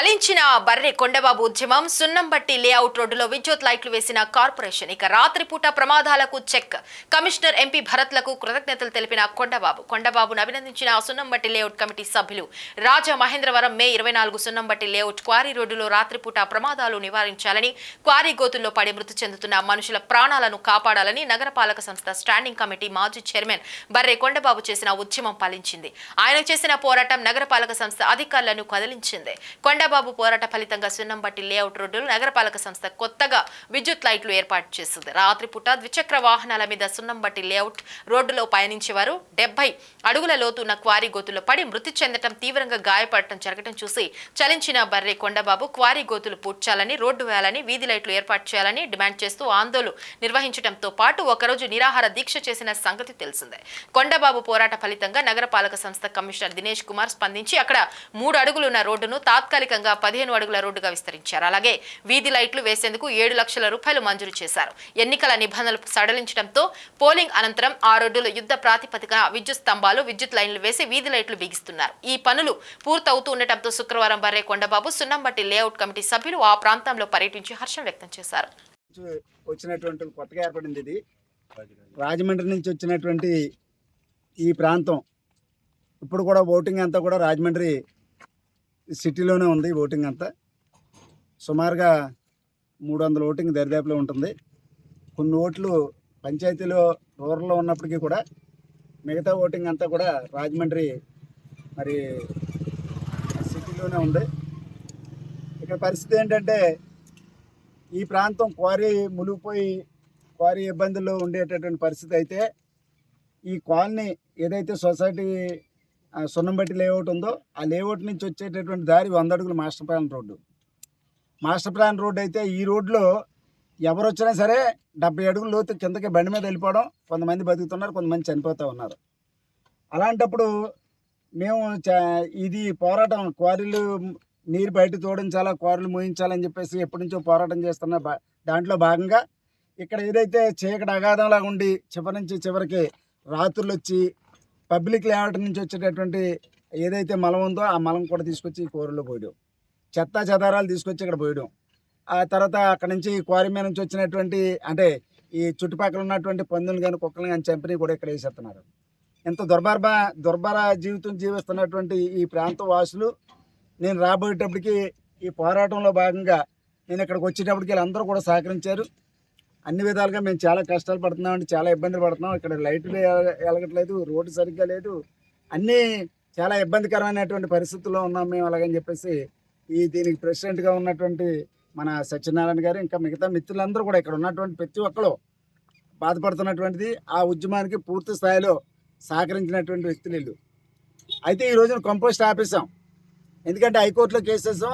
ఫలించిన బర్రె కొండబాబు ఉద్యమం సున్నంబట్టి లేఅవుట్ రోడ్డులో విద్యుత్ లైట్లు వేసిన కార్పొరేషన్. ఇక రాత్రిపూట ప్రమాదాలకు చెక్. కమిషనర్ ఎంపీ భరత్లకు కృతజ్ఞతలు తెలిపిన కొండబాబు. కొండబాబును అభినందించిన సున్నంబట్టి లేఅవుట్ కమిటీ సభ్యులు రాజా మహేంద్రవరం మే ఇరవై నాలుగు సున్నంబట్టి లేఅవుట్ క్వారీ రోడ్డులో రాత్రిపూట ప్రమాదాలు నివారించాలని క్వారీ గోతుల్లో పడి మృతి చెందుతున్న మనుషుల ప్రాణాలను కాపాడాలని నగరపాలక సంస్థ స్టాండింగ్ కమిటీ మాజీ చైర్మన్ బర్రె కొండబాబు చేసిన ఉద్యమం ఫలించింది. ఆయన చేసిన పోరాటం నగరపాలక సంస్థ అధికారులను కదిలించింది. కొండబాబు పోరాట ఫలితంగా సున్నంబట్టి లేఅవుట్ రోడ్డులో నగరపాలక సంస్థ కొత్తగా విద్యుత్ లైట్లు ఏర్పాటు చేసింది. రాత్రిపూట ద్విచక్ర వాహనాల మీద సున్నంబట్టి లేఅవుట్ రోడ్డులో పయనించేవారు డెబ్బై అడుగుల లోతున్న క్వారీ గోతులో పడి మృతి చెందటం తీవ్రంగా గాయపడటం జరగటం చూసి చలించిన బర్రె కొండబాబు క్వారీ గోతులు పూడ్చాలని రోడ్డు వేయాలని వీధి లైట్లు ఏర్పాటు చేయాలని డిమాండ్ చేస్తూ ఆందోళన నిర్వహించడంతో పాటు ఒకరోజు నిరాహార దీక్ష చేసిన సంగతి తెలిసిందే. కొండబాబు పోరాట ఫలితంగా నగరపాలక సంస్థ కమిషనర్ దినేష్ కుమార్ స్పందించి అక్కడ మూడు అడుగులున్న రోడ్డును తాత్కాలికంగా పదిహేను అడుగుల రోడ్డుగా విస్తరించారు. అలాగే వీధి లైట్లు వేసేందుకు ఏడు లక్షల రూపాయలు మంజూరు చేశారు. ఎన్నికల నిబంధనలు సడలించడంతో పోలింగ్ అనంతరం ఆ రోడ్డులో యుద్ధ ప్రాతిపదికన విద్యుత్ స్తంభాలు విద్యుత్ లైన్లు వేసి వీధి లైట్లు బిగిస్తున్నారు. ఈ పనులు పూర్తవుతూ ఉండటంతో శుక్రవారం బర్రే కొండబాబు సున్నంబట్టి లేఅవుట్ కమిటీ సభ్యులు ఆ ప్రాంతంలో పర్యటించి హర్షం వ్యక్తం చేశారు. వచ్చినటువంటి కొత్తగా ఏర్పడింది ఇది. రాజమండ్రి నుంచి వచ్చినటువంటి ఈ ప్రాంతం. ఇప్పుడు కూడా ఓటింగ్ అంతా కూడా రాజమండ్రి సిటీలోనే ఉంది ఓటింగ్ అంతా. సుమారుగా మూడు వందల ఓటింగ్ దరిదాపులో ఉంటుంది. కొన్ని ఓట్లు పంచాయతీలో రూరల్లో ఉన్నప్పటికీ కూడా మిగతా ఓటింగ్ అంతా కూడా రాజమండ్రి మరి సిటీలోనే ఉంది. ఇక్కడ పరిస్థితి ఏంటంటే ఈ ప్రాంతం క్వారీ మునిగిపోయి క్వారీ ఇబ్బందుల్లో ఉండేటటువంటి పరిస్థితి అయితే ఈ కాలనీ ఏదైతే సొసైటీ సున్నంబట్టి లేఅవుట్ ఉందో ఆ లేఅవుట్ నుంచి వచ్చేటటువంటి దారి వంద అడుగులు master plan road. Master plan road అయితే ఈ రోడ్లో ఎవరు వచ్చినా సరే డెబ్బై అడుగులు లోతు కిందకి బండి మీద వెళ్ళిపోవడం కొంతమంది బతుకుతున్నారు కొంతమంది చనిపోతూ ఉన్నారు. అలాంటప్పుడు మేము ఇది పోరాటం క్వారీలు నీరు బయట తోడించాలా క్వారీలు మూయించాలని చెప్పేసి ఎప్పటి నుంచో పోరాటం చేస్తున్న దాంట్లో భాగంగా ఇక్కడ ఏదైతే చీకటి అగాధంలాగా ఉండి చివరి నుంచి చివరికి రాత్రులు వచ్చి పబ్లిక్ లేఅవుట్ నుంచి వచ్చేటటువంటి ఏదైతే మలం ఉందో ఆ మలం కూడా తీసుకొచ్చి ఈ కూరలో పోయడం. చెత్త చెదారాలు తీసుకొచ్చి ఇక్కడ పోయడం. ఆ తర్వాత అక్కడ నుంచి క్వారీ మీద నుంచి వచ్చినటువంటి అంటే ఈ చుట్టుపక్కల ఉన్నటువంటి పందులు కానీ కుక్కలు కానీ చంపినవి కూడా ఇక్కడ వేసేస్తున్నారు. ఎంత దుర్భర్భ దుర్భర జీవితం జీవిస్తున్నటువంటి ఈ ప్రాంత వాసులు నేను రాబోయేటప్పటికి ఈ పోరాటంలో భాగంగా నేను ఇక్కడికి వచ్చేటప్పటికి వీళ్ళందరూ కూడా సహకరించారు. అన్ని విధాలుగా మేము చాలా కష్టాలు పడుతున్నాం అండి చాలా ఇబ్బందులు పడుతున్నాం. ఇక్కడ లైట్లు ఎల- వెలగట్లేదు రోడ్డు సరిగ్గా లేదు. అన్నీ చాలా ఇబ్బందికరమైనటువంటి పరిస్థితుల్లో ఉన్నాం మేము అలాగని చెప్పేసి ఈ దీనికి ప్రెసిడెంట్గా ఉన్నటువంటి మన సత్యనారాయణ గారు ఇంకా మిగతా మిత్రులందరూ కూడా ఇక్కడ ఉన్నటువంటి ప్రతి ఒక్కరు బాధపడుతున్నటువంటిది ఆ ఉద్యమానికి పూర్తి స్థాయిలో సహకరించినటువంటి వ్యక్తులు వీళ్ళు. అయితే ఈ రోజున కంపోస్ట్ ఆపేసాం ఎందుకంటే హైకోర్టులో కేసు